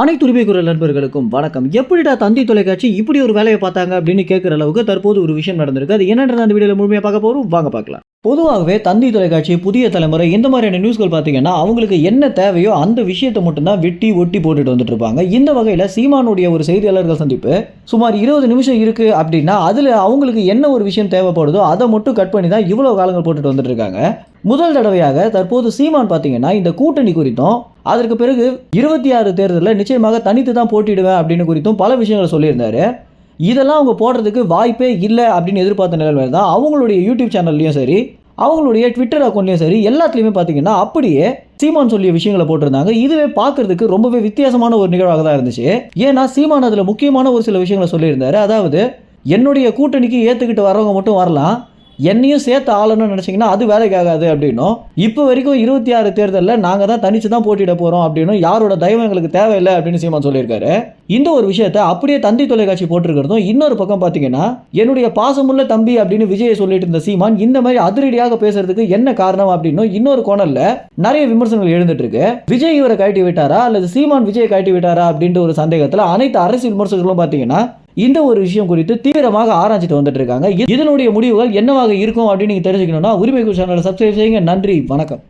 அனைத்து உரிமை குரல் நண்பர்களுக்கும் வணக்கம். எப்படிடா தந்தி தொலைக்காட்சி இப்படி ஒரு வேலையை பார்த்தாங்க அப்படின்னு கேட்குற அளவுக்கு தற்போது ஒரு விஷயம் நடந்திருக்கு. அது என்னன்றது அந்த வீடியோவில் முழுமையாக பார்க்க போகிறோம் வாங்க பார்க்கலாம். பொதுவாகவே தந்தி தொலைக்காட்சி புதிய தலைமுறை இந்த மாதிரியான நியூஸ்கள் பார்த்தீங்கன்னா அவங்களுக்கு என்ன தேவையோ அந்த விஷயத்தை மட்டும்தான் வெட்டி ஒட்டி போட்டுட்டு வந்துட்டு இருப்பாங்க. இந்த வகையில் சீமானுடைய ஒரு செய்தியாளர்கள் சந்திப்பு சுமார் இருபது நிமிஷம் இருக்குது அப்படின்னா அதில் அவங்களுக்கு என்ன ஒரு விஷயம் தேவைப்படுதோ அதை மட்டும் கட் பண்ணி தான் இவ்வளோ காலங்கள் போட்டுட்டு வந்துட்டு இருக்காங்க. முதல் தடவையாக தற்போது சீமான் பார்த்தீங்கன்னா இந்த கூட்டணி குறித்தும் அதற்கு பிறகு இருபத்தி ஆறு தேர்தலில் நிச்சயமாக தனித்து தான் போட்டிடுவேன் அப்படின்னு குறித்தும் பல விஷயங்களை சொல்லியிருந்தாரு. இதெல்லாம் அவங்க போடுறதுக்கு வாய்ப்பே இல்லை அப்படின்னு எதிர்பார்த்த நிலைமையில தான் அவங்களுடைய யூடியூப் சேனல்லையும் சரி அவங்களுடைய ட்விட்டர் அக்கௌண்ட்லையும் சரி எல்லாத்துலேயுமே பார்த்தீங்கன்னா அப்படியே சீமான் சொல்லிய விஷயங்களை போட்டிருந்தாங்க. இதுவே பார்க்கறதுக்கு ரொம்பவே வித்தியாசமான ஒரு நிகழ்வாக தான் இருந்துச்சு. ஏன்னா சீமான் அதில் முக்கியமான ஒரு சில விஷயங்களை சொல்லியிருந்தாரு. அதாவது என்னுடைய கூட்டணிக்கு ஏற்றுக்கிட்டு வரவங்க மட்டும் வரலாம் என்னையும் சேர்த்து ஆளணும்னு நினச்சிங்கன்னா அது வேலைக்கு ஆகாது அப்படின்னும் இப்போ வரைக்கும் இருபத்தி ஆறு தேர்தலில் நாங்கள் தான் தனிச்சு தான் போட்டியிட போகிறோம் அப்படின்னும் யாரோட தயவு எங்களுக்கு தேவையில்லை அப்படின்னு சீமான் சொல்லியிருக்காரு. இந்த ஒரு விஷயத்தை அப்படியே தந்தி தொலைக்காட்சி போட்டிருக்கிறதும் இன்னொரு பக்கம் பார்த்தீங்கன்னா என்னுடைய பாசமுள்ள தம்பி அப்படின்னு விஜயை சொல்லிட்டு இருந்த சீமான் இந்த மாதிரி அதிரடியாக பேசுறதுக்கு என்ன காரணம் அப்படின்னும் இன்னொரு கோணல்ல நிறைய விமர்சனங்கள் எழுந்துட்டு இருக்கு. விஜய் இவரை கழட்டி விட்டாரா? அல்லது சீமான் விஜயை கழட்டி விட்டாரா? அப்படின்ற ஒரு சந்தேகத்தில் அனைத்து அரசியல் விமர்சகர்களும் பார்த்தீங்கன்னா இந்த ஒரு விஷயம் குறித்து தீவிரமாக ஆராய்ச்சிட்டு வந்துட்டு இருக்காங்க இதனுடைய முடிவுகள் என்னவாக இருக்கும் அப்படின்னு நீங்க தெரிஞ்சுக்கணும்னா உரிமை சேனலை சப்ஸ்கிரைப் செய்யுங்க. நன்றி. வணக்கம்.